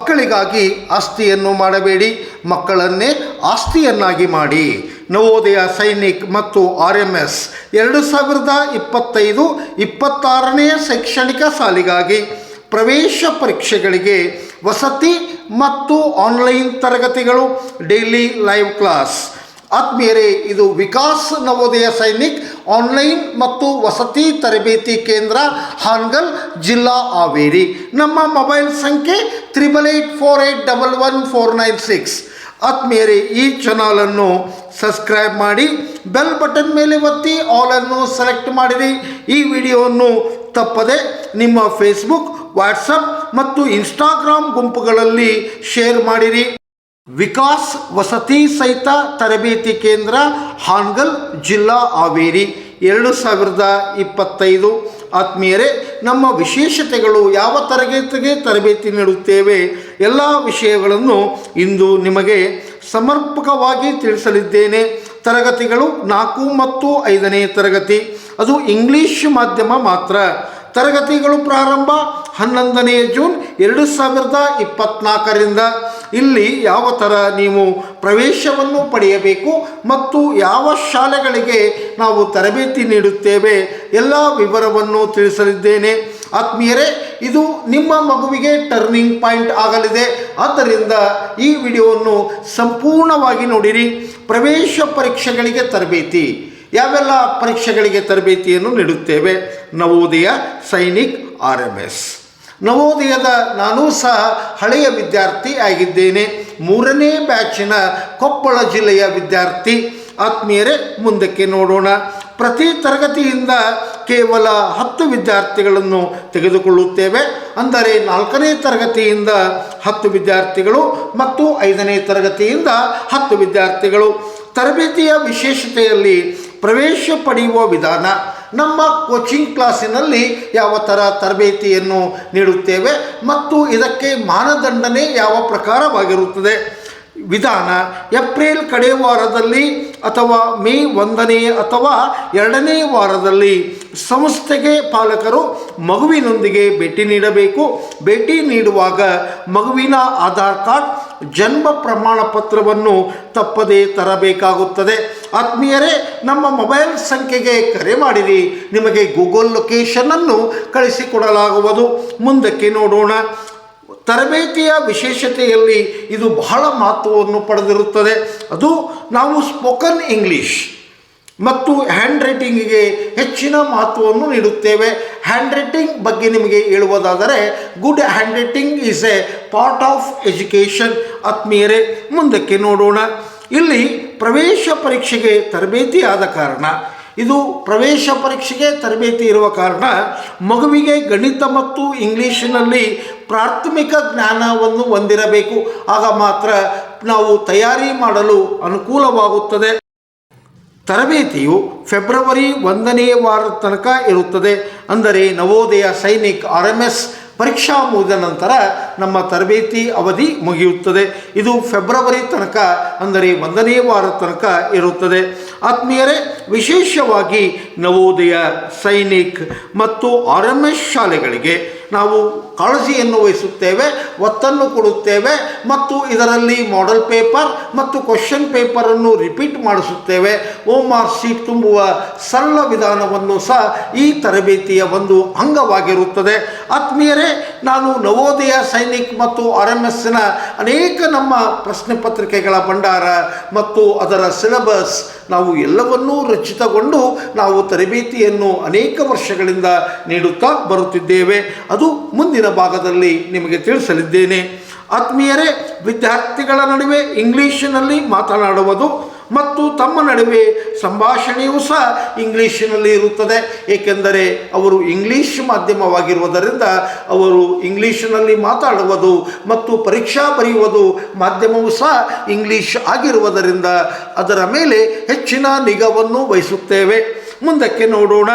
ಮಕ್ಕಳಿಗಾಗಿ ಆಸ್ತಿಯನ್ನು ಮಾಡಬೇಡಿ, ಮಕ್ಕಳನ್ನೇ ಆಸ್ತಿಯನ್ನಾಗಿ ಮಾಡಿ. ನವೋದಯ ಸೈನಿಕ್ ಮತ್ತು ಆರ್ ಎಂ ಎಸ್ ಎರಡು ಸಾವಿರದ ಇಪ್ಪತ್ತೈದು ಇಪ್ಪತ್ತಾರನೇ ಶೈಕ್ಷಣಿಕ ಸಾಲಿಗಾಗಿ ಪ್ರವೇಶ ಪರೀಕ್ಷೆಗಳಿಗೆ ವಸತಿ ಮತ್ತು ಆನ್ಲೈನ್ ತರಗತಿಗಳು, ಡೈಲಿ ಲೈವ್ ಕ್ಲಾಸ್ ಆತ್ಮೀಯರೇ, ಇದು ವಿಕಾಸ್ ನವೋದಯ ಸೈನಿಕ್, ಆನ್ಲೈನ್ ಮತ್ತು ವಸತಿ ತರಬೇತಿ ಕೇಂದ್ರ, ಹಾನ್ಗಲ್, ಜಿಲ್ಲಾ ಹಾವೇರಿ. ನಮ್ಮ ಮೊಬೈಲ್ ಸಂಖ್ಯೆ triple eight four eight double one four nine six. ಆತ್ಮೀಯರೇ, ಈ ಚಾನಲನ್ನು ಸಬ್ಸ್ಕ್ರೈಬ್ ಮಾಡಿ, ಬೆಲ್ ಬಟನ್ ಮೇಲೆ ಒತ್ತಿ ಆಲನ್ನು ಸೆಲೆಕ್ಟ್ ಮಾಡಿರಿ. ಈ ವಿಡಿಯೋವನ್ನು ತಪ್ಪದೆ ನಿಮ್ಮ ಫೇಸ್ಬುಕ್ ವಾಟ್ಸಪ್ ಮತ್ತು ಇನ್ಸ್ಟಾಗ್ರಾಮ್ ಗುಂಪುಗಳಲ್ಲಿ ಶೇರ್ ಮಾಡಿರಿ. ವಿಕಾಸ್ ವಸತಿ ಸಹಿತ ತರಬೇತಿ ಕೇಂದ್ರ ಹಾನ್ಗಲ್, ಜಿಲ್ಲಾ ಹಾವೇರಿ. ಎರಡು ಸಾವಿರದ ಇಪ್ಪತ್ತೈದು ಆತ್ಮೀಯರೇ, ನಮ್ಮ ವಿಶೇಷತೆಗಳು ಯಾವ ತರಗತಿಗೆ ತರಬೇತಿ ನೀಡುತ್ತೇವೆ ಎಲ್ಲ ವಿಷಯಗಳನ್ನು ಇಂದು ನಿಮಗೆ ಸಮರ್ಪಕವಾಗಿ ತಿಳಿಸಲಿದ್ದೇನೆ. ತರಗತಿಗಳು ನಾಲ್ಕು ಮತ್ತು ಐದನೇ ತರಗತಿ. ಅದು ಇಂಗ್ಲೀಷ್ ಮಾಧ್ಯಮ ಮಾತ್ರ. ತರಗತಿಗಳು ಪ್ರಾರಂಭ ಹನ್ನೊಂದನೇ ಜೂನ್ ಎರಡು ಸಾವಿರದ ಇಪ್ಪತ್ತ್ನಾಲ್ಕರಿಂದ ಇಲ್ಲಿ ಯಾವ ಥರ ನೀವು ಪ್ರವೇಶವನ್ನು ಪಡೆಯಬೇಕು ಮತ್ತು ಯಾವ ಶಾಲೆಗಳಿಗೆ ನಾವು ತರಬೇತಿ ನೀಡುತ್ತೇವೆ ಎಲ್ಲ ವಿವರವನ್ನು ತಿಳಿಸಲಿದ್ದೇನೆ. ಆತ್ಮೀಯರೇ, ಇದು ನಿಮ್ಮ ಮಗುವಿಗೆ ಟರ್ನಿಂಗ್ ಪಾಯಿಂಟ್ ಆಗಲಿದೆ. ಆದ್ದರಿಂದ ಈ ವಿಡಿಯೋವನ್ನು ಸಂಪೂರ್ಣವಾಗಿ ನೋಡಿರಿ. ಪ್ರವೇಶ ಪರೀಕ್ಷೆಗಳಿಗೆ ತರಬೇತಿ. ಯಾವೆಲ್ಲ ಪರೀಕ್ಷೆಗಳಿಗೆ ತರಬೇತಿಯನ್ನು ನೀಡುತ್ತೇವೆ? Navodaya Sainik R M S ನವೋದಯದ ನಾನೂ ಸಹ ಹಳೆಯ ವಿದ್ಯಾರ್ಥಿ ಆಗಿದ್ದೇನೆ. ಮೂರನೇ ಬ್ಯಾಚಿನ ಕೊಪ್ಪಳ ಜಿಲ್ಲೆಯ ವಿದ್ಯಾರ್ಥಿ. ಆತ್ಮೀಯರೇ, ಮುಂದಕ್ಕೆ ನೋಡೋಣ. ಪ್ರತಿ ತರಗತಿಯಿಂದ ಕೇವಲ ಹತ್ತು ವಿದ್ಯಾರ್ಥಿಗಳನ್ನು ತೆಗೆದುಕೊಳ್ಳುತ್ತೇವೆ. ಅಂದರೆ ನಾಲ್ಕನೇ ತರಗತಿಯಿಂದ ಹತ್ತು ವಿದ್ಯಾರ್ಥಿಗಳು ಮತ್ತು ಐದನೇ ತರಗತಿಯಿಂದ ಹತ್ತು ವಿದ್ಯಾರ್ಥಿಗಳು. ತರಬೇತಿಯ ವಿಶೇಷತೆಯಲ್ಲಿ ಪ್ರವೇಶ ಪಡೆಯುವ ವಿಧಾನ ನಮ್ಮ ಕೋಚಿಂಗ್ ಕ್ಲಾಸಿನಲ್ಲಿ ಯಾವ ಥರ ತರಬೇತಿಯನ್ನು ನೀಡುತ್ತೇವೆ ಮತ್ತು ಇದಕ್ಕೆ ಮಾನದಂಡನೆ ಯಾವ ಪ್ರಕಾರವಾಗಿರುತ್ತದೆ? ವಿಧಾನ ಏಪ್ರಿಲ್ ಕಡೆ ವಾರದಲ್ಲಿ ಅಥವಾ ಮೇ ಒಂದನೇ ಅಥವಾ ಎರಡನೇ ವಾರದಲ್ಲಿ ಸಂಸ್ಥೆಗೆ ಪಾಲಕರು ಮಗುವಿನೊಂದಿಗೆ ಭೇಟಿ ನೀಡಬೇಕು. ಭೇಟಿ ನೀಡುವಾಗ ಮಗುವಿನ ಆಧಾರ್ ಕಾರ್ಡ್, ಜನ್ಮ ಪ್ರಮಾಣ ಪತ್ರವನ್ನು ತಪ್ಪದೇ ತರಬೇಕಾಗುತ್ತದೆ. ಆತ್ಮೀಯರೇ, ನಮ್ಮ ಮೊಬೈಲ್ ಸಂಖ್ಯೆಗೆ ಕರೆ ಮಾಡಿರಿ. ನಿಮಗೆ ಗೂಗಲ್ ಲೊಕೇಶನನ್ನು ಕಳಿಸಿಕೊಡಲಾಗುವುದು. ಮುಂದಕ್ಕೆ ನೋಡೋಣ. ತರಬೇತಿಯ ವಿಶೇಷತೆಯಲ್ಲಿ ಇದು ಬಹಳ ಮಹತ್ವವನ್ನು ಪಡೆದಿರುತ್ತದೆ. ಅದು ನಾವು ಸ್ಪೋಕನ್ ಇಂಗ್ಲೀಷ್ ಮತ್ತು ಹ್ಯಾಂಡ್ ರೈಟಿಂಗಿಗೆ ಹೆಚ್ಚಿನ ಮಹತ್ವವನ್ನು ನೀಡುತ್ತೇವೆ. ಹ್ಯಾಂಡ್ ರೈಟಿಂಗ್ ಬಗ್ಗೆ ನಿಮಗೆ ಹೇಳುವುದಾದರೆ good handwriting is a part of education ಆತ್ಮೀಯರೇ, ಮುಂದಕ್ಕೆ ನೋಡೋಣ. ಇಲ್ಲಿ ಪ್ರವೇಶ ಪರೀಕ್ಷೆಗೆ ತರಬೇತಿ ಆದ ಕಾರಣ, ಇದು ಪ್ರವೇಶ ಪರೀಕ್ಷೆಗೆ ತರಬೇತಿ ಇರುವ ಕಾರಣ ಮಗುವಿಗೆ ಗಣಿತ ಮತ್ತು ಇಂಗ್ಲೀಷಿನಲ್ಲಿ ಪ್ರಾಥಮಿಕ ಜ್ಞಾನವನ್ನು ಹೊಂದಿರಬೇಕು. ಆಗ ಮಾತ್ರ ನಾವು ತಯಾರಿ ಮಾಡಲು ಅನುಕೂಲವಾಗುತ್ತದೆ. ತರಬೇತಿಯು ಫೆಬ್ರವರಿ ಒಂದನೇ ವಾರದ ತನಕ ಇರುತ್ತದೆ. ಅಂದರೆ Navodaya Sainik R M S ಪರೀಕ್ಷಾ ಮುಗಿದ ನಂತರ ನಮ್ಮ ತರಬೇತಿ ಅವಧಿ ಮುಗಿಯುತ್ತದೆ. ಇದು ಫೆಬ್ರವರಿ ತನಕ ಅಂದರೆ ಒಂದನೇ ವಾರ ತನಕ ಇರುತ್ತದೆ. ಆತ್ಮೀಯರೇ, ವಿಶೇಷವಾಗಿ ನವೋದಯ ಸೈನಿಕ್ ಮತ್ತು ಆರ್ ಎಂ ಎಸ್ ಶಾಲೆಗಳಿಗೆ ನಾವು ಕಾಳಜಿಯನ್ನು ವಹಿಸುತ್ತೇವೆ, ಒತ್ತನ್ನು ಕೊಡುತ್ತೇವೆ ಮತ್ತು ಇದರಲ್ಲಿ ಮಾಡೆಲ್ ಪೇಪರ್ ಮತ್ತು ಕ್ವಶನ್ ಪೇಪರನ್ನು ರಿಪೀಟ್ ಮಾಡಿಸುತ್ತೇವೆ. ಓಮ್ ಮಾರ್ಕ್ ಶೀಟ್ ತುಂಬುವ ಸರಳ ವಿಧಾನವನ್ನು ಸಹ ಈ ತರಬೇತಿಯ ಒಂದು ಅಂಗವಾಗಿರುತ್ತದೆ. ಆತ್ಮೀಯರೇ ನಾನು ನವೋದಯ ಸೈನಿಕ್ ಮತ್ತು ಆರ್ ಎಂ ಎಸ್ಸಿನ ಅನೇಕ ನಮ್ಮ ಪ್ರಶ್ನೆ ಪತ್ರಿಕೆಗಳ ಭಂಡಾರ ಮತ್ತು ಅದರ ಸಿಲೆಬಸ್ ನಾವು ಎಲ್ಲವನ್ನೂ ರಚಿತಗೊಂಡು ನಾವು ತರಬೇತಿಯನ್ನು ಅನೇಕ ವರ್ಷಗಳಿಂದ ನೀಡುತ್ತಾ ಬರುತ್ತಿದ್ದೇವೆ. ಅದು ಮುಂದಿನ ಭಾಗದಲ್ಲಿ ನಿಮಗೆ ತಿಳಿಸಲಿದ್ದೇನೆ. ಆತ್ಮೀಯರೇ, ವಿದ್ಯಾರ್ಥಿಗಳ ನಡುವೆ ಇಂಗ್ಲೀಷಿನಲ್ಲಿ ಮಾತನಾಡುವುದು ಮತ್ತು ತಮ್ಮ ನಡುವೆ ಸಂಭಾಷಣೆಯೂ ಸಹ ಇಂಗ್ಲೀಷಿನಲ್ಲಿ ಇರುತ್ತದೆ. ಏಕೆಂದರೆ ಅವರು ಇಂಗ್ಲೀಷ್ ಮಾಧ್ಯಮವಾಗಿರುವುದರಿಂದ ಅವರು ಇಂಗ್ಲೀಷಿನಲ್ಲಿ ಮಾತಾಡುವುದು ಮತ್ತು ಪರೀಕ್ಷಾ ಬರೆಯುವುದು ಮಾಧ್ಯಮವೂ ಸಹ ಇಂಗ್ಲೀಷ್ ಆಗಿರುವುದರಿಂದ ಅದರ ಮೇಲೆ ಹೆಚ್ಚಿನ ನಿಗವನ್ನು ವಹಿಸುತ್ತೇವೆ. ಮುಂದಕ್ಕೆ ನೋಡೋಣ.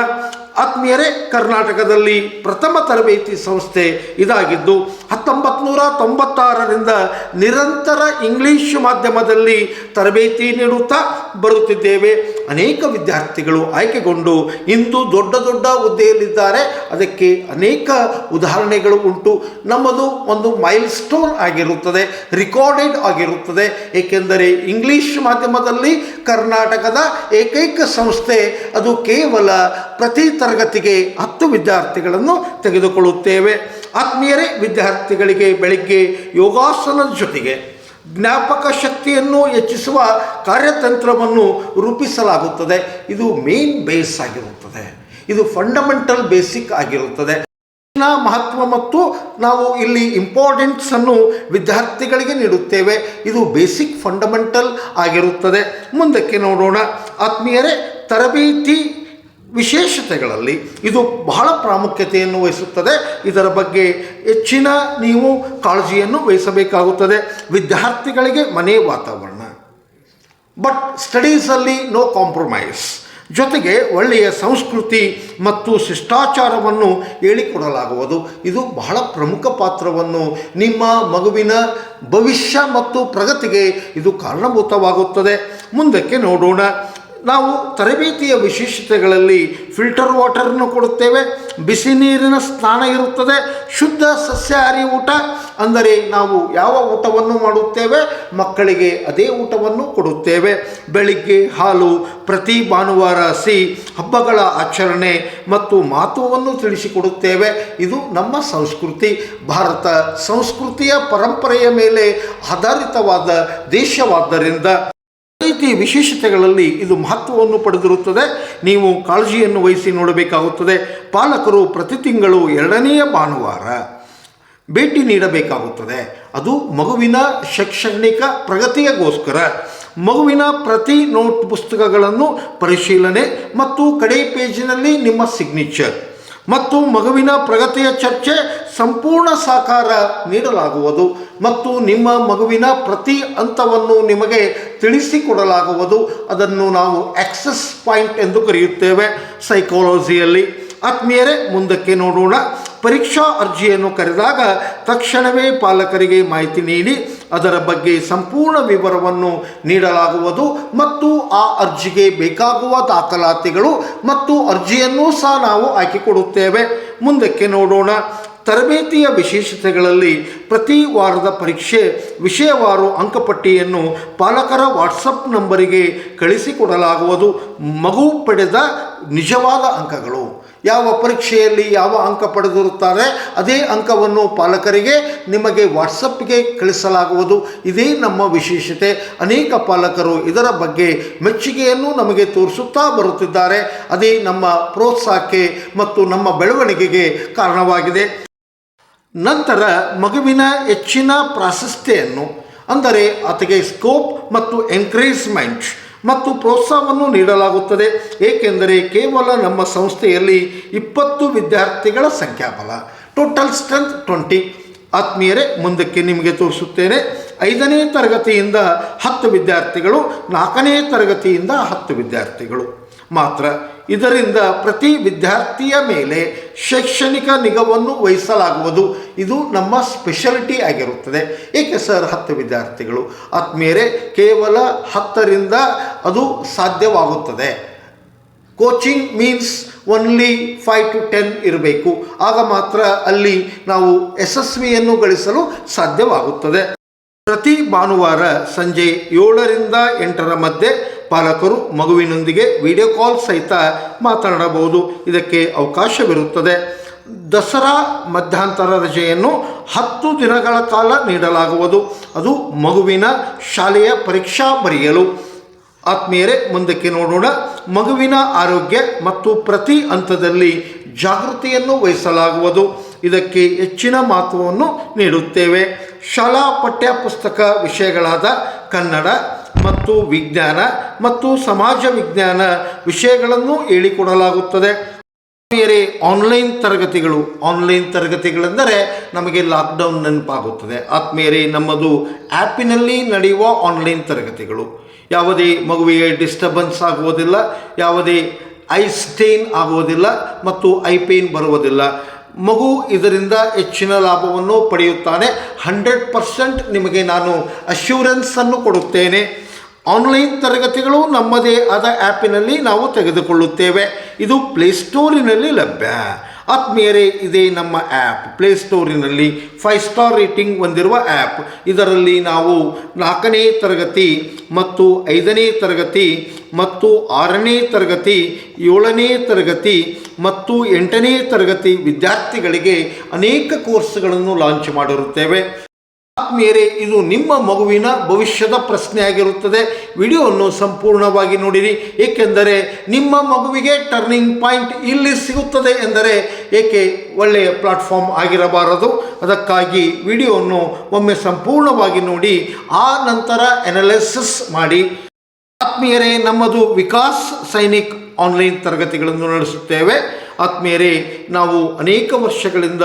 ಆತ್ಮೀಯರೇ, ಕರ್ನಾಟಕದಲ್ಲಿ ಪ್ರಥಮ ತರಬೇತಿ ಸಂಸ್ಥೆ ಇದಾಗಿದ್ದು ಹತ್ತೊಂಬತ್ತು ನೂರ ತೊಂಬತ್ತಾರರಿಂದ ನಿರಂತರ ಇಂಗ್ಲಿಷ್ ಮಾಧ್ಯಮದಲ್ಲಿ ತರಬೇತಿ ನೀಡುತ್ತಾ ಬರುತ್ತಿದ್ದೇವೆ. ಅನೇಕ ವಿದ್ಯಾರ್ಥಿಗಳು ಆಯ್ಕೆಗೊಂಡು ಇಂದು ದೊಡ್ಡ ದೊಡ್ಡ ಹುದ್ದೆಯಲ್ಲಿದ್ದಾರೆ. ಅದಕ್ಕೆ ಅನೇಕ ಉದಾಹರಣೆಗಳು ಉಂಟು. ನಮ್ಮದು ಒಂದು ಮೈಲ್ ಸ್ಟೋನ್ ಆಗಿರುತ್ತದೆ, ರಿಕಾರ್ಡೆಡ್ ಆಗಿರುತ್ತದೆ. ಏಕೆಂದರೆ ಇಂಗ್ಲಿಷ್ ಮಾಧ್ಯಮದಲ್ಲಿ ಕರ್ನಾಟಕದ ಏಕೈಕ ಸಂಸ್ಥೆ, ಅದು ಕೇವಲ ಪ್ರತಿ ತರಗತಿಗೆ ಹತ್ತು ವಿದ್ಯಾರ್ಥಿಗಳನ್ನು ತೆಗೆದುಕೊಳ್ಳುತ್ತೇವೆ. ಆತ್ಮೀಯರೇ, ವಿದ್ಯಾರ್ಥಿಗಳಿಗೆ ಬೆಳಗ್ಗೆ ಯೋಗಾಸನದ ಜೊತೆಗೆ ಜ್ಞಾಪಕ ಶಕ್ತಿಯನ್ನು ಹೆಚ್ಚಿಸುವ ಕಾರ್ಯತಂತ್ರವನ್ನು ರೂಪಿಸಲಾಗುತ್ತದೆ. ಇದು ಮೇನ್ ಬೇಸ್ ಆಗಿರುತ್ತದೆ. ಇದು ಫಂಡಮೆಂಟಲ್ ಬೇಸಿಕ್ ಆಗಿರುತ್ತದೆ. ಮಹತ್ವ ಮತ್ತು ನಾವು ಇಲ್ಲಿ ಇಂಪಾರ್ಟೆನ್ಸ್ ಅನ್ನು ವಿದ್ಯಾರ್ಥಿಗಳಿಗೆ ನೀಡುತ್ತೇವೆ. ಇದು ಬೇಸಿಕ್ ಫಂಡಮೆಂಟಲ್ ಆಗಿರುತ್ತದೆ. ಮುಂದಕ್ಕೆ ನೋಡೋಣ. ಆತ್ಮೀಯರೇ, ತರಬೇತಿ ವಿಶೇಷತೆಗಳಲ್ಲಿ ಇದು ಬಹಳ ಪ್ರಾಮುಖ್ಯತೆಯನ್ನು ವಹಿಸುತ್ತದೆ. ಇದರ ಬಗ್ಗೆ ಹೆಚ್ಚಿನ ನೀವು ಕಾಳಜಿಯನ್ನು ವಹಿಸಬೇಕಾಗುತ್ತದೆ. ವಿದ್ಯಾರ್ಥಿಗಳಿಗೆ ಮನೆ ವಾತಾವರಣ. ಬಟ್ ಸ್ಟಡೀಸಲ್ಲಿ ನೋ ಕಾಂಪ್ರಮೈಸ್ ಜೊತೆಗೆ ಒಳ್ಳೆಯ ಸಂಸ್ಕೃತಿ ಮತ್ತು ಶಿಷ್ಟಾಚಾರವನ್ನು ಹೇಳಿಕೊಡಲಾಗುವುದು. ಇದು ಬಹಳ ಪ್ರಮುಖ ಪಾತ್ರವನ್ನು ನಿಮ್ಮ ಮಗುವಿನ ಭವಿಷ್ಯ ಮತ್ತು ಪ್ರಗತಿಗೆ ಇದು ಕಾರಣಭೂತವಾಗುತ್ತದೆ. ಮುಂದಕ್ಕೆ ನೋಡೋಣ. ನಾವು ತರಬೇತಿಯ ವಿಶೇಷತೆಗಳಲ್ಲಿ ಫಿಲ್ಟರ್ ವಾಟರನ್ನು ಕೊಡುತ್ತೇವೆ. ಬಿಸಿ ನೀರಿನ ಸ್ನಾನ ಇರುತ್ತದೆ. ಶುದ್ಧ ಸಸ್ಯಾಹಾರಿ ಊಟ ಅಂದರೆ ನಾವು ಯಾವ ಊಟವನ್ನು ಮಾಡುತ್ತೇವೆ? ಮಕ್ಕಳಿಗೆ ಅದೇ ಊಟವನ್ನು ಕೊಡುತ್ತೇವೆ. ಬೆಳಿಗ್ಗೆ ಹಾಲು ಪ್ರತಿ ಭಾನುವಾರ ಹಸಿ ಹಬ್ಬಗಳ ಆಚರಣೆ ಮತ್ತು ಮಹತ್ವವನ್ನು ತಿಳಿಸಿಕೊಡುತ್ತೇವೆ. ಇದು ನಮ್ಮ ಸಂಸ್ಕೃತಿ. ಭಾರತ ಸಂಸ್ಕೃತಿಯ ಪರಂಪರೆಯ ಮೇಲೆ ಆಧಾರಿತವಾದ ದೇಶವಾದ್ದರಿಂದ ರೀತಿ ವಿಶೇಷತೆಗಳಲ್ಲಿ ಇದು ಮಹತ್ವವನ್ನು ಪಡೆದಿರುತ್ತದೆ. ನೀವು ಕಾಳಜಿಯನ್ನು ವಹಿಸಿ ನೋಡಬೇಕಾಗುತ್ತದೆ. ಪಾಲಕರು ಪ್ರತಿ ತಿಂಗಳು ಎರಡನೆಯ ಭಾನುವಾರ ಭೇಟಿ ನೀಡಬೇಕಾಗುತ್ತದೆ. ಅದು ಮಗುವಿನ ಶೈಕ್ಷಣಿಕ ಪ್ರಗತಿಯಗೋಸ್ಕರ. ಮಗುವಿನ ಪ್ರತಿ ನೋಟ್ ಪುಸ್ತಕಗಳನ್ನು ಪರಿಶೀಲನೆ ಮತ್ತು ಕಡೆ ಪೇಜಿನಲ್ಲಿ ನಿಮ್ಮ ಸಿಗ್ನೇಚರ್. ಮತ್ತು ಮಗುವಿನ ಪ್ರಗತಿಯ ಚರ್ಚೆ ಸಂಪೂರ್ಣ ಸಾಕಾರ ನೀಡಲಾಗುವುದು ಮತ್ತು ನಿಮ್ಮ ಮಗುವಿನ ಪ್ರತಿ ಹಂತವನ್ನು ನಿಮಗೆ ತಿಳಿಸಿಕೊಡಲಾಗುವುದು. ಅದನ್ನು ನಾವು ಆಕ್ಸೆಸ್ ಪಾಯಿಂಟ್ ಎಂದು ಕರೆಯುತ್ತೇವೆ. ಸೈಕೋಲಜಿಯಲ್ಲಿ ಆತ್ಮೀಯರೇ, ಮುಂದಕ್ಕೆ ನೋಡೋಣ. ಪರೀಕ್ಷಾ ಅರ್ಜಿಯನ್ನು ಕರೆದಾಗ ತಕ್ಷಣವೇ ಪಾಲಕರಿಗೆ ಮಾಹಿತಿ ನೀಡಿ ಅದರ ಬಗ್ಗೆ ಸಂಪೂರ್ಣ ವಿವರವನ್ನು ನೀಡಲಾಗುವುದು ಮತ್ತು ಆ ಅರ್ಜಿಗೆ ಬೇಕಾಗುವ ದಾಖಲಾತಿಗಳು ಮತ್ತು ಅರ್ಜಿಯನ್ನು ಸಹ ನಾವು ಹಾಕಿಕೊಡುತ್ತೇವೆ. ಮುಂದಕ್ಕೆ ನೋಡೋಣ. ತರಬೇತಿಯ ವಿಶೇಷತೆಗಳಲ್ಲಿ ಪ್ರತಿ ವಾರದ ಪರೀಕ್ಷೆ ವಿಷಯವಾರು ಅಂಕಪಟ್ಟಿಯನ್ನು ಪಾಲಕರ ವಾಟ್ಸಪ್ ನಂಬರಿಗೆ ಕಳಿಸಿಕೊಡಲಾಗುವುದು. ಮಗು ಪಡೆದ ನಿಜವಾದ ಅಂಕಗಳು. ಯಾವ ಪರೀಕ್ಷೆಯಲ್ಲಿ ಯಾವ ಅಂಕ ಪಡೆದಿರುತ್ತಾರೆ, ಅದೇ ಅಂಕವನ್ನು ಪಾಲಕರಿಗೆ ನಿಮಗೆ ವಾಟ್ಸಪ್ಗೆ ಕಳಿಸಲಾಗುವುದು. ಇದೇ ನಮ್ಮ ವಿಶೇಷತೆ. ಅನೇಕ ಪಾಲಕರು ಇದರ ಬಗ್ಗೆ ಮೆಚ್ಚುಗೆಯನ್ನು ನಮಗೆ ತೋರಿಸುತ್ತಾ ಬರುತ್ತಿದ್ದಾರೆ. ಅದೇ ನಮ್ಮ ಪ್ರೋತ್ಸಾಹಕ್ಕೆ ಮತ್ತು ನಮ್ಮ ಬೆಳವಣಿಗೆಗೆ ಕಾರಣವಾಗಿದೆ. ನಂತರ ಮಗುವಿನ ಹೆಚ್ಚಿನ ಪ್ರಾಶಸ್ತ್ಯವನ್ನು ಅಂದರೆ ಆತಗೆ ಸ್ಕೋಪ್ ಮತ್ತು ಎನ್ಕರೇಜ್ಮೆಂಟ್ ಮತ್ತು ಪ್ರೋತ್ಸಾಹವನ್ನು ನೀಡಲಾಗುತ್ತದೆ. ಏಕೆಂದರೆ ಕೇವಲ ನಮ್ಮ ಸಂಸ್ಥೆಯಲ್ಲಿ ಇಪ್ಪತ್ತು ವಿದ್ಯಾರ್ಥಿಗಳ ಸಂಖ್ಯಾಬಲ. ಟೋಟಲ್ ಸ್ಟ್ರೆಂತ್ ಟ್ವೆಂಟಿ ಆತ್ಮೀಯರೇ, ಮುಂದಕ್ಕೆ ನಿಮಗೆ ತೋರಿಸುತ್ತೇನೆ. ಐದನೇ ತರಗತಿಯಿಂದ ಹತ್ತು ವಿದ್ಯಾರ್ಥಿಗಳು, ನಾಲ್ಕನೇ ತರಗತಿಯಿಂದ ಹತ್ತು ವಿದ್ಯಾರ್ಥಿಗಳು. ಮಾತ್ರ. ಇದರಿಂದ ಪ್ರತಿ ವಿದ್ಯಾರ್ಥಿಯ ಮೇಲೆ ಶೈಕ್ಷಣಿಕ ನಿಗವನ್ನು ವಹಿಸಲಾಗುವುದು. ಇದು ನಮ್ಮ ಸ್ಪೆಷಾಲಿಟಿ ಆಗಿರುತ್ತದೆ. ಏಕೆ ಸರ್ ಹತ್ತು ವಿದ್ಯಾರ್ಥಿಗಳು? ಆತ್ಮೀಯರೇ, ಕೇವಲ ಹತ್ತರಿಂದ ಅದು ಸಾಧ್ಯವಾಗುತ್ತದೆ. Coaching means only five to ten ಇರಬೇಕು. ಆಗ ಮಾತ್ರ ಅಲ್ಲಿ ನಾವು ಯಶಸ್ವಿಯನ್ನು ಗಳಿಸಲು ಸಾಧ್ಯವಾಗುತ್ತದೆ. ಪ್ರತಿ ಭಾನುವಾರ ಸಂಜೆ ಏಳರಿಂದ ಎಂಟರ ಮಧ್ಯೆ ಪಾಲಕರು ಮಗುವಿನೊಂದಿಗೆ ವಿಡಿಯೋ ಕಾಲ್ ಸಹಿತ ಮಾತನಾಡಬಹುದು. ಇದಕ್ಕೆ ಅವಕಾಶವಿರುತ್ತದೆ. ದಸರಾ ಮಧ್ಯಂತರ ರಜೆಯನ್ನು ಹತ್ತು ದಿನಗಳ ಕಾಲ ನೀಡಲಾಗುವುದು. ಅದು ಮಗುವಿನ ಶಾಲೆಯ ಪರೀಕ್ಷಾ ಬರೆಯಲು. ಆತ್ಮೀಯರೇ, ಮುಂದಕ್ಕೆ ನೋಡೋಣ. ಮಗುವಿನ ಆರೋಗ್ಯ ಮತ್ತು ಪ್ರತಿ ಹಂತದಲ್ಲಿ ಜಾಗೃತಿಯನ್ನು ವಹಿಸಲಾಗುವುದು. ಇದಕ್ಕೆ ಹೆಚ್ಚಿನ ಮಹತ್ವವನ್ನು ನೀಡುತ್ತೇವೆ. ಶಾಲಾ ಪಠ್ಯ ಪುಸ್ತಕ ವಿಷಯಗಳಾದ ಕನ್ನಡ ಮತ್ತು ವಿಜ್ಞಾನ ಮತ್ತು ಸಮಾಜ ವಿಜ್ಞಾನ ವಿಷಯಗಳನ್ನು ಹೇಳಿಕೊಡಲಾಗುತ್ತದೆ. ಬೇರೆ ಆನ್ಲೈನ್ ತರಗತಿಗಳು, ಆನ್ಲೈನ್ ತರಗತಿಗಳೆಂದರೆ ನಮಗೆ ಲಾಕ್ಡೌನ್ ನೆನಪಾಗುತ್ತದೆ. ಆತ್ಮೀಯರೇ, ನಮ್ಮದು ಆ್ಯಪಿನಲ್ಲಿ ನಡೆಯುವ ಆನ್ಲೈನ್ ತರಗತಿಗಳು. ಯಾವುದೇ ಮಗುವಿಗೆ ಡಿಸ್ಟರ್ಬೆನ್ಸ್ ಆಗುವುದಿಲ್ಲ, ಯಾವುದೇ ಐ ಸ್ಟೇನ್ ಆಗುವುದಿಲ್ಲ ಮತ್ತು ಐ ಪೇನ್ ಬರುವುದಿಲ್ಲ. ಮಗು ಇದರಿಂದ ಹೆಚ್ಚಿನ ಲಾಭವನ್ನು ಪಡೆಯುತ್ತಾನೆ. ಹಂಡ್ರೆಡ್ ಪರ್ಸೆಂಟ್ ನಿಮಗೆ ನಾನು ಅಶ್ಯೂರೆನ್ಸನ್ನು ಕೊಡುತ್ತೇನೆ. ಆನ್ಲೈನ್ ತರಗತಿಗಳು ನಮ್ಮದೇ ಆದ ಆ್ಯಪಿನಲ್ಲಿ ನಾವು ತೆಗೆದುಕೊಳ್ಳುತ್ತೇವೆ. ಇದು ಪ್ಲೇಸ್ಟೋರಿನಲ್ಲಿ ಲಭ್ಯ. ಆತ್ಮೀಯರೇ, ಇದೇ ನಮ್ಮ ಆ್ಯಪ್ ಪ್ಲೇಸ್ಟೋರಿನಲ್ಲಿ ಫೈವ್ ಸ್ಟಾರ್ ರೇಟಿಂಗ್ ಹೊಂದಿರುವ ಆ್ಯಪ್ ಇದರಲ್ಲಿ ನಾವು ನಾಲ್ಕನೇ ತರಗತಿ ಮತ್ತು ಐದನೇ ತರಗತಿ ಮತ್ತು ಆರನೇ ತರಗತಿ, ಏಳನೇ ತರಗತಿ ಮತ್ತು ಎಂಟನೇ ತರಗತಿ ವಿದ್ಯಾರ್ಥಿಗಳಿಗೆ ಅನೇಕ ಕೋರ್ಸ್ಗಳನ್ನು ಲಾಂಚ್ ಮಾಡಿರುತ್ತೇವೆ. ಆತ್ಮೀಯರೇ, ಇದು ನಿಮ್ಮ ಮಗುವಿನ ಭವಿಷ್ಯದ ಪ್ರಶ್ನೆಯಾಗಿರುತ್ತದೆ ವಿಡಿಯೋವನ್ನು ಸಂಪೂರ್ಣವಾಗಿ ನೋಡಿರಿ. ಏಕೆಂದರೆ ನಿಮ್ಮ ಮಗುವಿಗೆ ಟರ್ನಿಂಗ್ ಪಾಯಿಂಟ್ ಇಲ್ಲಿ ಸಿಗುತ್ತದೆ ಎಂದರೆ ಏಕೆ ಒಳ್ಳೆಯ ಪ್ಲಾಟ್ಫಾರ್ಮ್ ಆಗಿರಬಾರದು. ಅದಕ್ಕಾಗಿ ವಿಡಿಯೋವನ್ನು ಒಮ್ಮೆ ಸಂಪೂರ್ಣವಾಗಿ ನೋಡಿ, ಆ ನಂತರ ಅನಾಲಿಸಿಸ್ ಮಾಡಿ. ಆತ್ಮೀಯರೇ, ನಮ್ಮದು ವಿಕಾಸ್ ಸೈನಿಕ್ ಆನ್ಲೈನ್ ತರಗತಿಗಳನ್ನು ನಡೆಸುತ್ತೇವೆ. ಆತ್ಮೀಯರೇ, ನಾವು ಅನೇಕ ವರ್ಷಗಳಿಂದ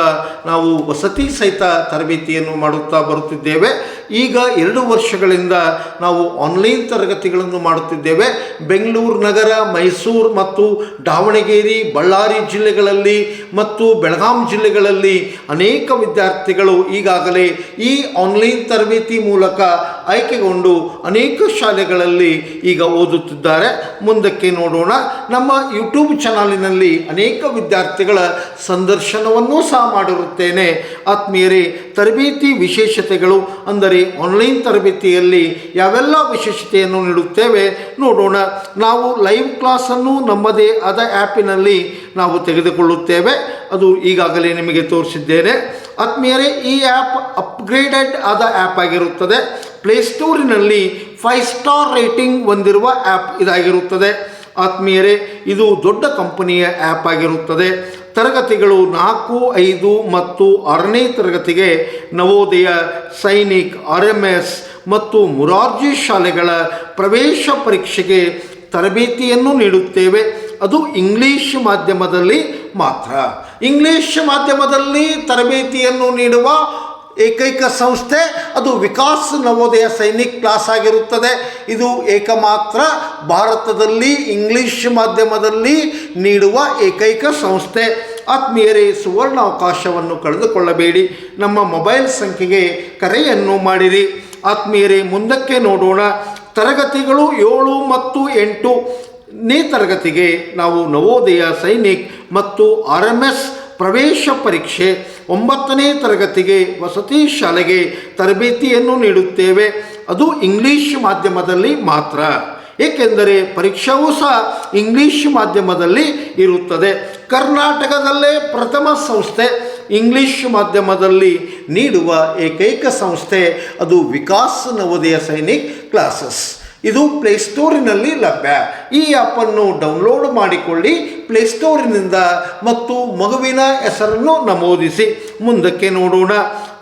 ನಾವು ವಸತಿ ಸಹಿತ ತರಬೇತಿಯನ್ನು ಮಾಡುತ್ತಾ ಬರುತ್ತಿದ್ದೇವೆ. ಈಗ ಎರಡು ವರ್ಷಗಳಿಂದ ನಾವು ಆನ್ಲೈನ್ ತರಗತಿಗಳನ್ನು ಮಾಡುತ್ತಿದ್ದೇವೆ. ಬೆಂಗಳೂರು ನಗರ, ಮೈಸೂರು ಮತ್ತು ದಾವಣಗೆರೆ, ಬಳ್ಳಾರಿ ಜಿಲ್ಲೆಗಳಲ್ಲಿ ಮತ್ತು ಬೆಳಗಾಂ ಜಿಲ್ಲೆಗಳಲ್ಲಿ ಅನೇಕ ವಿದ್ಯಾರ್ಥಿಗಳು ಈಗಾಗಲೇ ಈ ಆನ್ಲೈನ್ ತರಬೇತಿ ಮೂಲಕ ಆಯ್ಕೆಗೊಂಡು ಅನೇಕ ಶಾಲೆಗಳಲ್ಲಿ ಈಗ ಓದುತ್ತಿದ್ದಾರೆ. ಮುಂದಕ್ಕೆ ನೋಡೋಣ. ನಮ್ಮ ಯೂಟ್ಯೂಬ್ ಚಾನಲಿನಲ್ಲಿ ಅನೇಕ ವಿದ್ಯಾರ್ಥಿಗಳ ಸಂದರ್ಶನವನ್ನೂ ಸಹ ಮಾಡಿರುತ್ತೇನೆ. ಆತ್ಮೀಯರೇ, ತರಬೇತಿ ವಿಶೇಷತೆಗಳು ಅಂದರೆ ಆನ್ಲೈನ್ ತರಬೇತಿಯಲ್ಲಿ ಯಾವೆಲ್ಲ ವಿಶೇಷತೆಯನ್ನು ನೀಡುತ್ತೇವೆ ನೋಡೋಣ. ನಾವು ಲೈವ್ ಕ್ಲಾಸನ್ನು ನಮ್ಮದೇ ಆದ ಆ್ಯಪಿನಲ್ಲಿ ನಾವು ತೆಗೆದುಕೊಳ್ಳುತ್ತೇವೆ. ಅದು ಈಗಾಗಲೇ ನಿಮಗೆ ತೋರಿಸಿದ್ದೇನೆ. ಆತ್ಮೀಯರೇ, ಈ ಆ್ಯಪ್ ಅಪ್ಗ್ರೇಡೆಡ್ ಆದ ಆ್ಯಪ್ ಆಗಿರುತ್ತದೆ. ಪ್ಲೇಸ್ಟೋರಿನಲ್ಲಿ ಫೈವ್ ಸ್ಟಾರ್ ರೇಟಿಂಗ್ ಹೊಂದಿರುವ ಆ್ಯಪ್ ಇದಾಗಿರುತ್ತದೆ. ಆತ್ಮೀಯರೇ, ಇದು ದೊಡ್ಡ ಕಂಪನಿಯ ಆ್ಯಪ್ ಆಗಿರುತ್ತದೆ. ತರಗತಿಗಳು ನಾಲ್ಕು, ಐದು ಮತ್ತು ಆರನೇ ತರಗತಿಗೆ Navodaya, Sainik R M S ಮತ್ತು ಮುರಾರ್ಜಿ ಶಾಲೆಗಳ ಪ್ರವೇಶ ಪರೀಕ್ಷೆಗೆ ತರಬೇತಿಯನ್ನು ನೀಡುತ್ತೇವೆ. ಅದು ಇಂಗ್ಲೀಷ್ ಮಾಧ್ಯಮದಲ್ಲಿ ಮಾತ್ರ. ಇಂಗ್ಲೀಷ್ ಮಾಧ್ಯಮದಲ್ಲಿ ತರಬೇತಿಯನ್ನು ನೀಡುವ ಏಕೈಕ ಸಂಸ್ಥೆ, ಅದು ವಿಕಾಸ್ ನವೋದಯ ಸೈನಿಕ್ ಕ್ಲಾಸ್ ಆಗಿರುತ್ತದೆ. ಇದು ಏಕಮಾತ್ರ ಭಾರತದಲ್ಲಿ, ಇಂಗ್ಲಿಷ್ ಮಾಧ್ಯಮದಲ್ಲಿ ನೀಡುವ ಏಕೈಕ ಸಂಸ್ಥೆ. ಆತ್ಮೀಯರೇ ಸುವರ್ಣ ಅವಕಾಶವನ್ನು ಕಳೆದುಕೊಳ್ಳಬೇಡಿ. ನಮ್ಮ ಮೊಬೈಲ್ ಸಂಖ್ಯೆಗೆ ಕರೆಯನ್ನು ಮಾಡಿರಿ. ಆತ್ಮೀಯರೇ, ಮುಂದಕ್ಕೆ ನೋಡೋಣ. ತರಗತಿಗಳು ಏಳು ಮತ್ತು ಎಂಟು. ನೇ ತರಗತಿಗೆ ನಾವು ನವೋದಯ ಸೈನಿಕ್ ಮತ್ತು ಆರ್ ಎಂ ಎಸ್ ಪ್ರವೇಶ ಪರೀಕ್ಷೆ. ಒಂಬತ್ತನೇ ತರಗತಿಗೆ ವಸತಿ ಶಾಲೆಗೆ ತರಬೇತಿಯನ್ನು ನೀಡುತ್ತೇವೆ. ಅದು ಇಂಗ್ಲೀಷ್ ಮಾಧ್ಯಮದಲ್ಲಿ ಮಾತ್ರ. ಏಕೆಂದರೆ ಪರೀಕ್ಷೆಯೂ ಸಹ ಇಂಗ್ಲೀಷ್ ಮಾಧ್ಯಮದಲ್ಲಿ ಇರುತ್ತದೆ. ಕರ್ನಾಟಕದಲ್ಲೇ ಪ್ರಥಮ ಸಂಸ್ಥೆ ಇಂಗ್ಲೀಷ್ ಮಾಧ್ಯಮದಲ್ಲಿ ನೀಡುವ ಏಕೈಕ ಸಂಸ್ಥೆ ಅದು ವಿಕಾಸ್ ನವೋದಯ ಸೈನಿಕ್ ಕ್ಲಾಸಸ್. ಇದು ಪ್ಲೇಸ್ಟೋರಿನಲ್ಲಿ ಲಭ್ಯ. ಈ ಆ್ಯಪನ್ನು ಡೌನ್ಲೋಡ್ ಮಾಡಿಕೊಳ್ಳಿ ಪ್ಲೇಸ್ಟೋರಿನಿಂದ ಮತ್ತು ಮಗುವಿನ ಹೆಸರನ್ನು ನಮೂದಿಸಿ. ಮುಂದಕ್ಕೆ ನೋಡೋಣ.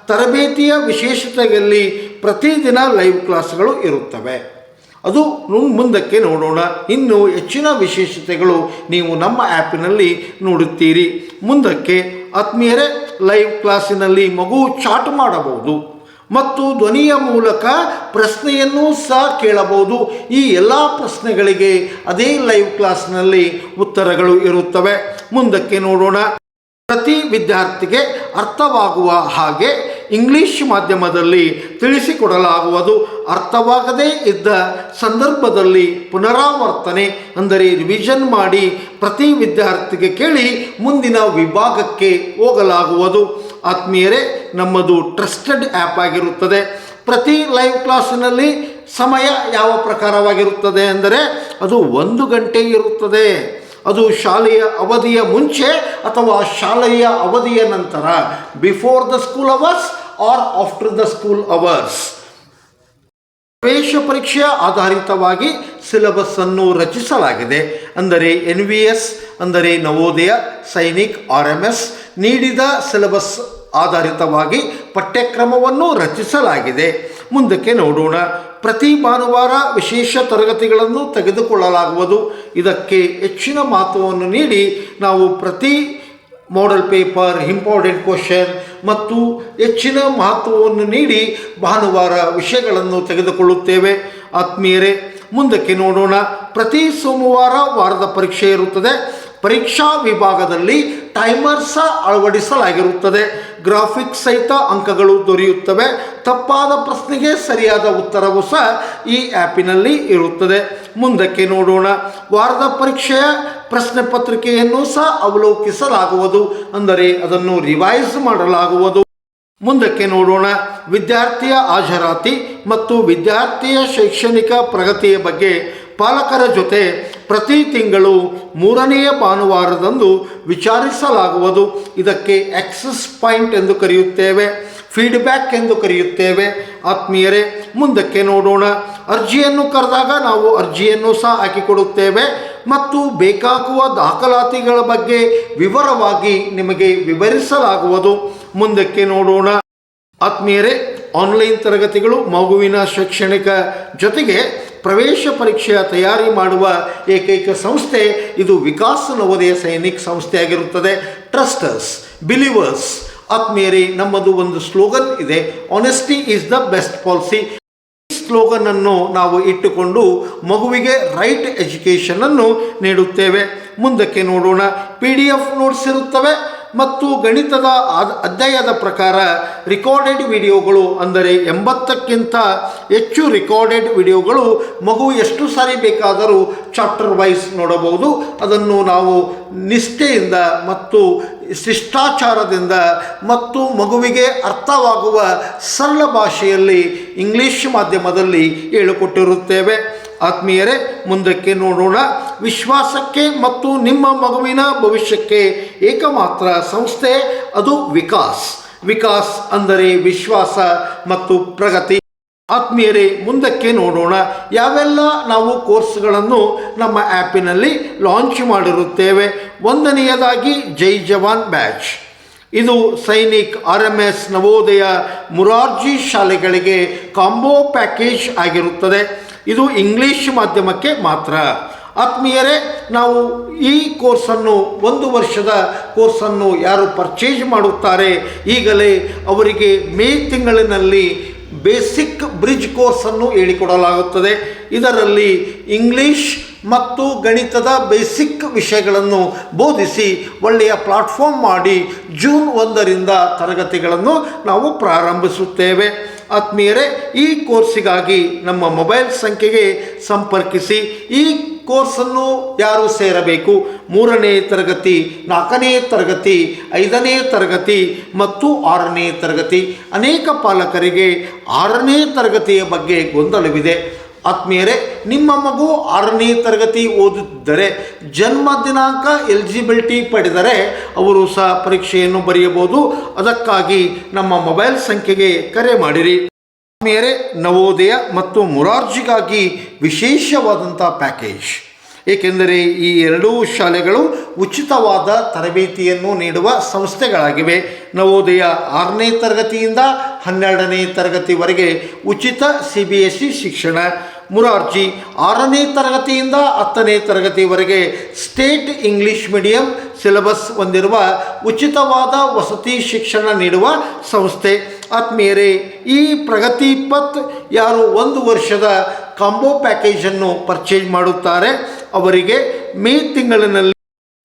ತರಬೇತಿಯ ವಿಶೇಷತೆಯಲ್ಲಿ ಪ್ರತಿದಿನ ಲೈವ್ ಕ್ಲಾಸ್ಗಳು ಇರುತ್ತವೆ. ಅದು ಮುಂದಕ್ಕೆ ನೋಡೋಣ. ಇನ್ನು ಹೆಚ್ಚಿನ ವಿಶೇಷತೆಗಳು ನೀವು ನಮ್ಮ ಆ್ಯಪಿನಲ್ಲಿ ನೋಡುತ್ತೀರಿ. ಮುಂದಕ್ಕೆ ಆತ್ಮೀಯರೇ ಲೈವ್ ಕ್ಲಾಸಿನಲ್ಲಿ ಮಗು ಚಾಟ್ ಮಾಡಬಹುದು. ಮತ್ತು ಧ್ವನಿಯ ಮೂಲಕ ಪ್ರಶ್ನೆಯನ್ನು ಸಹ ಕೇಳಬಹುದು. ಈ ಎಲ್ಲ ಪ್ರಶ್ನೆಗಳಿಗೆ ಅದೇ ಲೈವ್ ಕ್ಲಾಸ್ನಲ್ಲಿ ಉತ್ತರಗಳು ಇರುತ್ತವೆ. ಮುಂದಕ್ಕೆ ನೋಡೋಣ. ಪ್ರತಿ ವಿದ್ಯಾರ್ಥಿಗೆ ಅರ್ಥವಾಗುವ ಹಾಗೆ ಇಂಗ್ಲಿಷ್ ಮಾಧ್ಯಮದಲ್ಲಿ ತಿಳಿಸಿಕೊಡಲಾಗುವುದು. ಅರ್ಥವಾಗದೇ ಇದ್ದ ಸಂದರ್ಭದಲ್ಲಿ ಪುನರಾವರ್ತನೆ, ಅಂದರೆ ರಿವಿಷನ್ ಮಾಡಿ ಪ್ರತಿ ವಿದ್ಯಾರ್ಥಿಗೆ ಕೇಳಿ ಮುಂದಿನ ವಿಭಾಗಕ್ಕೆ ಹೋಗಲಾಗುವುದು. ಆತ್ಮೀಯರೇ, ನಮ್ಮದು ಟ್ರಸ್ಟೆಡ್ ಆ್ಯಪ್ ಆಗಿರುತ್ತದೆ. ಪ್ರತಿ ಲೈವ್ ಕ್ಲಾಸಿನಲ್ಲಿ ಸಮಯ ಯಾವ ಪ್ರಕಾರವಾಗಿರುತ್ತದೆ ಅಂದರೆ, ಅದು ಒಂದು ಗಂಟೆ ಇರುತ್ತದೆ. ಅದು ಶಾಲೆಯ ಅವಧಿಯ ಮುಂಚೆ ಅಥವಾ ಶಾಲೆಯ ಅವಧಿಯ ನಂತರ before the school hours or after the school hours ಪ್ರವೇಶ ಪರೀಕ್ಷೆಯ ಆಧಾರಿತವಾಗಿ ಸಿಲೆಬಸ್ ಅನ್ನು ರಚಿಸಲಾಗಿದೆ. ಅಂದರೆ ಎನ್ ವಿ ಎಸ್ ಅಂದರೆ Navodaya, Sainik R M S ನೀಡಿದ ಸಿಲೆಬಸ್ ಆಧಾರಿತವಾಗಿ ಪಠ್ಯಕ್ರಮವನ್ನು ರಚಿಸಲಾಗಿದೆ. ಮುಂದಕ್ಕೆ ನೋಡೋಣ. ಪ್ರತಿ ಭಾನುವಾರ ವಿಶೇಷ ತರಗತಿಗಳನ್ನು ತೆಗೆದುಕೊಳ್ಳಲಾಗುವುದು. ಇದಕ್ಕೆ ಹೆಚ್ಚಿನ ಮಹತ್ವವನ್ನು ನೀಡಿ ನಾವು ಪ್ರತಿ ಮಾಡಲ್ ಪೇಪರ್ ಇಂಪಾರ್ಟೆಂಟ್ ಕ್ವಶನ್ ಮತ್ತು ಹೆಚ್ಚಿನ ಮಹತ್ವವನ್ನು ನೀಡಿ ಭಾನುವಾರ ವಿಷಯಗಳನ್ನು ತೆಗೆದುಕೊಳ್ಳುತ್ತೇವೆ. ಆತ್ಮೀಯರೇ, ಮುಂದಕ್ಕೆ ನೋಡೋಣ. ಪ್ರತಿ ಸೋಮವಾರ ವಾರದ ಪರೀಕ್ಷೆ ಇರುತ್ತದೆ. ಪರೀಕ್ಷಾ ವಿಭಾಗದಲ್ಲಿ ಟೈಮರ್ ಸಹ ಅಳವಡಿಸಲಾಗಿರುತ್ತದೆ. ಗ್ರಾಫಿಕ್ಸ್ ಸಹಿತ ಅಂಕಗಳು ದೊರೆಯುತ್ತವೆ. ತಪ್ಪಾದ ಪ್ರಶ್ನೆಗೆ ಸರಿಯಾದ ಉತ್ತರವು ಸಹ ಈ ಆ್ಯಪಿನಲ್ಲಿ ಇರುತ್ತದೆ. ಮುಂದಕ್ಕೆ ನೋಡೋಣ. ವಾರದ ಪರೀಕ್ಷೆಯ ಪ್ರಶ್ನೆ ಪತ್ರಿಕೆಯನ್ನು ಸಹ ಅವಲೋಕಿಸಲಾಗುವುದು. ಅಂದರೆ ಅದನ್ನು ರಿವೈಸ್ ಮಾಡಲಾಗುವುದು. ಮುಂದಕ್ಕೆ ನೋಡೋಣ. ವಿದ್ಯಾರ್ಥಿಯ ಹಾಜರಾತಿ ಮತ್ತು ವಿದ್ಯಾರ್ಥಿಯ ಶೈಕ್ಷಣಿಕ ಪ್ರಗತಿಯ ಬಗ್ಗೆ ಪಾಲಕರ ಜೊತೆ ಪ್ರತಿ ತಿಂಗಳು ಮೂರನೆಯ ಭಾನುವಾರದಂದು ವಿಚಾರಿಸಲಾಗುವುದು. ಇದಕ್ಕೆ ಎಕ್ಸಸ್ ಪಾಯಿಂಟ್ ಎಂದು ಕರೆಯುತ್ತೇವೆ ಫೀಡ್ಬ್ಯಾಕ್ ಎಂದು ಕರೆಯುತ್ತೇವೆ. ಆತ್ಮೀಯರೇ, ಮುಂದಕ್ಕೆ ನೋಡೋಣ. ಅರ್ಜಿಯನ್ನು ಕರೆದಾಗ ನಾವು ಅರ್ಜಿಯನ್ನು ಸಹ ಹಾಕಿಕೊಡುತ್ತೇವೆ. ಮತ್ತು ಬೇಕಾಗುವ ದಾಖಲಾತಿಗಳ ಬಗ್ಗೆ ವಿವರವಾಗಿ ನಿಮಗೆ ವಿವರಿಸಲಾಗುವುದು. ಮುಂದಕ್ಕೆ ನೋಡೋಣ. ಆತ್ಮೀಯರೇ ಆನ್ಲೈನ್ ತರಗತಿಗಳು ಮಗುವಿನ ಶೈಕ್ಷಣಿಕ ಜೊತೆಗೆ ಪ್ರವೇಶ ಪರೀಕ್ಷೆಯ ತಯಾರಿ ಮಾಡುವ ಏಕೈಕ ಸಂಸ್ಥೆ ಇದು ವಿಕಾಸ್ ನವೋದಯ ಸೈನಿಕ್ ಸಂಸ್ಥೆಯಾಗಿರುತ್ತದೆ. ಟ್ರಸ್ಟರ್ಸ್ ಬಿಲೀವರ್ಸ್ ಆತ್ಮೀಯರೇ, ನಮ್ಮದು ಒಂದು ಸ್ಲೋಗನ್ ಇದೆ. Honesty is the best policy slogan ಅನ್ನು ನಾವು ಇಟ್ಟುಕೊಂಡು ಮಗುವಿಗೆ ರೈಟ್ ಎಜುಕೇಷನನ್ನು ನೀಡುತ್ತೇವೆ. ಮುಂದಕ್ಕೆ ನೋಡೋಣ. ಪಿ ಡಿ ಎಫ್ ನೋಟ್ಸ್ ಇರುತ್ತವೆ. ಮತ್ತು ಗಣಿತದ ಅಧ್ಯಾಯದ ಪ್ರಕಾರ ರಿಕಾರ್ಡೆಡ್ ವಿಡಿಯೋಗಳು ಅಂದರೆ ಎಂಬತ್ತಕ್ಕಿಂತ ಹೆಚ್ಚು ರಿಕಾರ್ಡೆಡ್ ವಿಡಿಯೋಗಳು ಮಗು ಎಷ್ಟು ಸಾರಿ ಬೇಕಾದರೂ ಚಾಪ್ಟರ್ ವೈಸ್ ನೋಡಬಹುದು. ಅದನ್ನು ನಾವು ನಿಷ್ಠೆಯಿಂದ ಮತ್ತು ಶಿಷ್ಟಾಚಾರದಿಂದ ಮತ್ತು ಮಗುವಿಗೆ ಅರ್ಥವಾಗುವ ಸರಳ ಭಾಷೆಯಲ್ಲಿ ಇಂಗ್ಲಿಷ್ ಮಾಧ್ಯಮದಲ್ಲಿ ಹೇಳಿಕೊಟ್ಟಿರುತ್ತೇವೆ. ಆತ್ಮೀಯರೇ, ಮುಂದಕ್ಕೆ ನೋಡೋಣ. ವಿಶ್ವಾಸಕ್ಕೆ ಮತ್ತು ನಿಮ್ಮ ಮಗುವಿನ ಭವಿಷ್ಯಕ್ಕೆ ಏಕಮಾತ್ರ ಸಂಸ್ಥೆ, ಅದು ವಿಕಾಸ್. ವಿಕಾಸ್ ಅಂದರೆ ವಿಶ್ವಾಸ ಮತ್ತು ಪ್ರಗತಿ. ಆತ್ಮೀಯರೇ, ಮುಂದಕ್ಕೆ ನೋಡೋಣ. ಯಾವೆಲ್ಲ ನಾವು ಕೋರ್ಸ್ಗಳನ್ನು ನಮ್ಮ ಆ್ಯಪಿನಲ್ಲಿ ಲಾಂಚ್ ಮಾಡಿರುತ್ತೇವೆ. ಒಂದನೆಯದಾಗಿ, ಜೈ ಜವಾನ್ ಬ್ಯಾಚ್. ಇದು Sainik R M S Navodaya Murarji ಶಾಲೆಗಳಿಗೆ ಕಾಂಬೋ ಪ್ಯಾಕೇಜ್ ಆಗಿರುತ್ತದೆ. ಇದು ಇಂಗ್ಲೀಷ್ ಮಾಧ್ಯಮಕ್ಕೆ ಮಾತ್ರ. ಆತ್ಮೀಯರೇ, ನಾವು ಈ ಕೋರ್ಸನ್ನು ಒಂದು ವರ್ಷದ ಕೋರ್ಸನ್ನು ಯಾರು ಪರ್ಚೇಸ್ ಮಾಡುತ್ತಾರೆ, ಈಗಲೇ ಅವರಿಗೆ ಮೇ ತಿಂಗಳಿನಲ್ಲಿ ಬೇಸಿಕ್ ಬ್ರಿಡ್ಜ್ ಕೋರ್ಸನ್ನು ಹೇಳಿಕೊಡಲಾಗುತ್ತದೆ. ಇದರಲ್ಲಿ ಇಂಗ್ಲಿಷ್ ಮತ್ತು ಗಣಿತದ ಬೇಸಿಕ್ ವಿಷಯಗಳನ್ನು ಬೋಧಿಸಿ ಒಳ್ಳೆಯ ಪ್ಲಾಟ್ಫಾರ್ಮ್ ಮಾಡಿ ಜೂನ್ ಒಂದರಿಂದ ತರಗತಿಗಳನ್ನು ನಾವು ಪ್ರಾರಂಭಿಸುತ್ತೇವೆ. ಆತ್ಮೀಯರೇ, ಈ ಕೋರ್ಸಿಗಾಗಿ ನಮ್ಮ ಮೊಬೈಲ್ ಸಂಖ್ಯೆಗೆ ಸಂಪರ್ಕಿಸಿ. ಈ ಕೋರ್ಸನ್ನು ಯಾರು ಸೇರಬೇಕು? ಮೂರನೇ ತರಗತಿ, ನಾಲ್ಕನೇ ತರಗತಿ, ಐದನೇ ತರಗತಿ ಮತ್ತು ಆರನೇ ತರಗತಿ. ಅನೇಕ ಪಾಲಕರಿಗೆ ಆರನೇ ತರಗತಿಯ ಬಗ್ಗೆ ಗೊಂದಲವಿದೆ. ಆತ್ಮೀಯರೇ, ನಿಮ್ಮ ಮಗು ಆರನೇ ತರಗತಿ ಓದುತ್ತಿದ್ದರೆ, ಜನ್ಮ ದಿನಾಂಕ ಎಲಿಜಿಬಿಲಿಟಿ ಪಡೆದರೆ ಅವರು ಸಹ ಪರೀಕ್ಷೆಯನ್ನು ಬರೆಯಬಹುದು. ಅದಕ್ಕಾಗಿ ನಮ್ಮ ಮೊಬೈಲ್ ಸಂಖ್ಯೆಗೆ ಕರೆ ಮಾಡಿರಿ. ಆತ್ಮೀಯರೇ, ನವೋದಯ ಮತ್ತು ಮುರಾರ್ಜಿಗಾಗಿ ವಿಶೇಷವಾದಂಥ ಪ್ಯಾಕೇಜ್. ಏಕೆಂದರೆ ಈ ಎರಡೂ ಶಾಲೆಗಳು ಉಚಿತವಾದ ತರಬೇತಿಯನ್ನು ನೀಡುವ ಸಂಸ್ಥೆಗಳಾಗಿವೆ. ನವೋದಯ ಆರನೇ ತರಗತಿಯಿಂದ ಹನ್ನೆರಡನೇ ತರಗತಿವರೆಗೆ ಉಚಿತ ಸಿ ಬಿ ಎಸ್ ಸಿ ಶಿಕ್ಷಣ. ಮುರಾರ್ಜಿ, ಆರನೇ ತರಗತಿಯಿಂದ ಹತ್ತನೇ ತರಗತಿವರೆಗೆ ಸ್ಟೇಟ್ ಇಂಗ್ಲಿಷ್ ಮೀಡಿಯಂ ಸಿಲೆಬಸ್ ಹೊಂದಿರುವ ಉಚಿತವಾದ ವಸತಿ ಶಿಕ್ಷಣ ನೀಡುವ ಸಂಸ್ಥೆ. ಆತ್ಮೀಯರೇ, ಈ ಪ್ರಗತಿ ಪತ್ ಯಾರು ಒಂದು ವರ್ಷದ ಕಾಂಬೋ ಪ್ಯಾಕೇಜನ್ನು ಪರ್ಚೇಸ್ ಮಾಡುತ್ತಾರೆ, ಅವರಿಗೆ ಮೇ ತಿಂಗಳಿನಲ್ಲಿ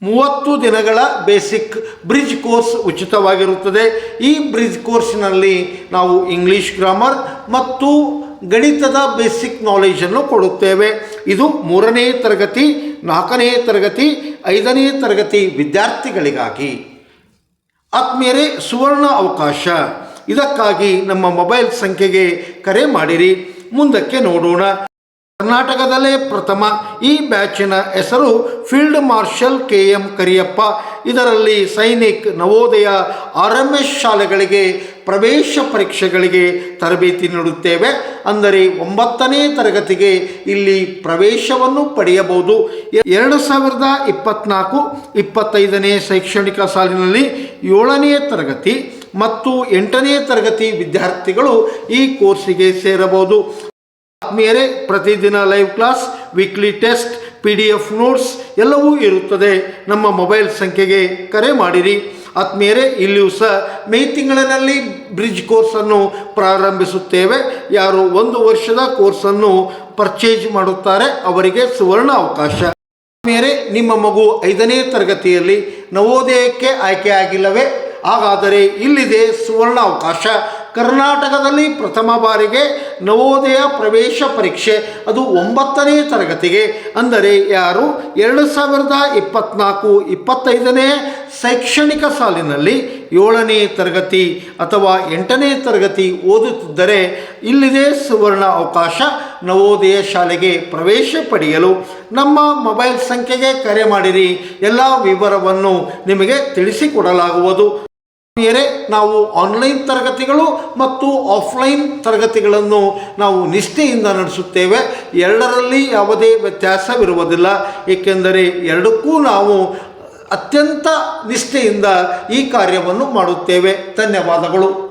ಮೂವತ್ತು ದಿನಗಳ ಬೇಸಿಕ್ ಬ್ರಿಡ್ಜ್ ಕೋರ್ಸ್ ಉಚಿತವಾಗಿರುತ್ತದೆ. ಈ ಬ್ರಿಡ್ಜ್ ಕೋರ್ಸ್ನಲ್ಲಿ ನಾವು ಇಂಗ್ಲಿಷ್ ಗ್ರಾಮರ್ ಮತ್ತು ಗಣಿತದ ಬೇಸಿಕ್ ನಾಲೆಜನ್ನು ಕೊಡುತ್ತೇವೆ. ಇದು ಮೂರನೇ ತರಗತಿ, ನಾಲ್ಕನೇ ತರಗತಿ, ಐದನೇ ತರಗತಿ ವಿದ್ಯಾರ್ಥಿಗಳಿಗಾಗಿ. ಆತ್ಮೀಯರೇ, ಸುವರ್ಣ ಅವಕಾಶ. ಇದಕ್ಕಾಗಿ ನಮ್ಮ ಮೊಬೈಲ್ ಸಂಖ್ಯೆಗೆ ಕರೆ ಮಾಡಿರಿ. ಮುಂದಕ್ಕೆ ನೋಡೋಣ. ಕರ್ನಾಟಕದಲ್ಲೇ ಪ್ರಥಮ ಈ ಬ್ಯಾಚಿನ ಹೆಸರು field marshal K M Kariappa. ಇದರಲ್ಲಿ Sainik Navodaya R M S ಶಾಲೆಗಳಿಗೆ ಪ್ರವೇಶ ಪರೀಕ್ಷೆಗಳಿಗೆ ತರಬೇತಿ ನೀಡುತ್ತೇವೆ. ಅಂದರೆ ಒಂಬತ್ತನೇ ತರಗತಿಗೆ ಇಲ್ಲಿ ಪ್ರವೇಶವನ್ನು ಪಡೆಯಬಹುದು. ಎರಡು ಸಾವಿರದ ಇಪ್ಪತ್ನಾಲ್ಕು ಇಪ್ಪತ್ತೈದನೇ ಶೈಕ್ಷಣಿಕ ಸಾಲಿನಲ್ಲಿ ಏಳನೇ ತರಗತಿ ಮತ್ತು ಎಂಟನೇ ತರಗತಿ ವಿದ್ಯಾರ್ಥಿಗಳು ಈ ಕೋರ್ಸಿಗೆ ಸೇರಬಹುದು. ಆತ್ಮೀಯರೇ, ಪ್ರತಿದಿನ live class weekly test P D F notes ಎಲ್ಲವೂ ಇರುತ್ತದೆ. ನಮ್ಮ ಮೊಬೈಲ್ ಸಂಖ್ಯೆಗೆ ಕರೆ ಮಾಡಿರಿ. ಆತ್ಮೀಯರೇ, ಇಲ್ಲಿಯೂ ಸಹ ಮೇ ತಿಂಗಳಿನಲ್ಲಿ ಬ್ರಿಡ್ಜ್ ಕೋರ್ಸನ್ನು ಪ್ರಾರಂಭಿಸುತ್ತೇವೆ. ಯಾರು ಒಂದು ವರ್ಷದ ಕೋರ್ಸನ್ನು ಪರ್ಚೇಜ್ ಮಾಡುತ್ತಾರೆ, ಅವರಿಗೆ ಸುವರ್ಣ ಅವಕಾಶ. ಆತ್ಮೀಯರೇ, ನಿಮ್ಮ ಮಗು ಐದನೇ ತರಗತಿಯಲ್ಲಿ ನವೋದಯಕ್ಕೆ ಆಯ್ಕೆಯಾಗಿಲ್ಲವೇ? ಹಾಗಾದರೆ ಇಲ್ಲಿದೆ ಸುವರ್ಣ ಅವಕಾಶ. ಕರ್ನಾಟಕದಲ್ಲಿ ಪ್ರಥಮ ಬಾರಿಗೆ ನವೋದಯ ಪ್ರವೇಶ ಪರೀಕ್ಷೆ, ಅದು ಒಂಬತ್ತನೇ ತರಗತಿಗೆ. ಅಂದರೆ ಯಾರು? ಎರಡು ಸಾವಿರದ ಇಪ್ಪತ್ತ್ನಾಲ್ಕು ಇಪ್ಪತ್ತೈದನೇ ಶೈಕ್ಷಣಿಕ ಸಾಲಿನಲ್ಲಿ ಏಳನೇ ತರಗತಿ ಅಥವಾ ಎಂಟನೇ ತರಗತಿ ಓದುತ್ತಿದ್ದರೆ ಇಲ್ಲಿದೆ ಸುವರ್ಣ ಅವಕಾಶ. ನವೋದಯ ಶಾಲೆಗೆ ಪ್ರವೇಶ ಪಡೆಯಲು ನಮ್ಮ ಮೊಬೈಲ್ ಸಂಖ್ಯೆಗೆ ಕರೆ ಮಾಡಿರಿ. ಎಲ್ಲ ವಿವರವನ್ನು ನಿಮಗೆ ತಿಳಿಸಿಕೊಡಲಾಗುವುದು. ಬೇರೆ ನಾವು ಆನ್ಲೈನ್ ತರಗತಿಗಳು ಮತ್ತು ಆಫ್ಲೈನ್ ತರಗತಿಗಳನ್ನು ನಾವು ನಿಷ್ಠೆಯಿಂದ ನಡೆಸುತ್ತೇವೆ. ಎರಡರಲ್ಲಿ ಯಾವುದೇ ವ್ಯತ್ಯಾಸವಿರುವುದಿಲ್ಲ. ಏಕೆಂದರೆ ಎರಡಕ್ಕೂ ನಾವು ಅತ್ಯಂತ ನಿಷ್ಠೆಯಿಂದ ಈ ಕಾರ್ಯವನ್ನು ಮಾಡುತ್ತೇವೆ. ಧನ್ಯವಾದಗಳು.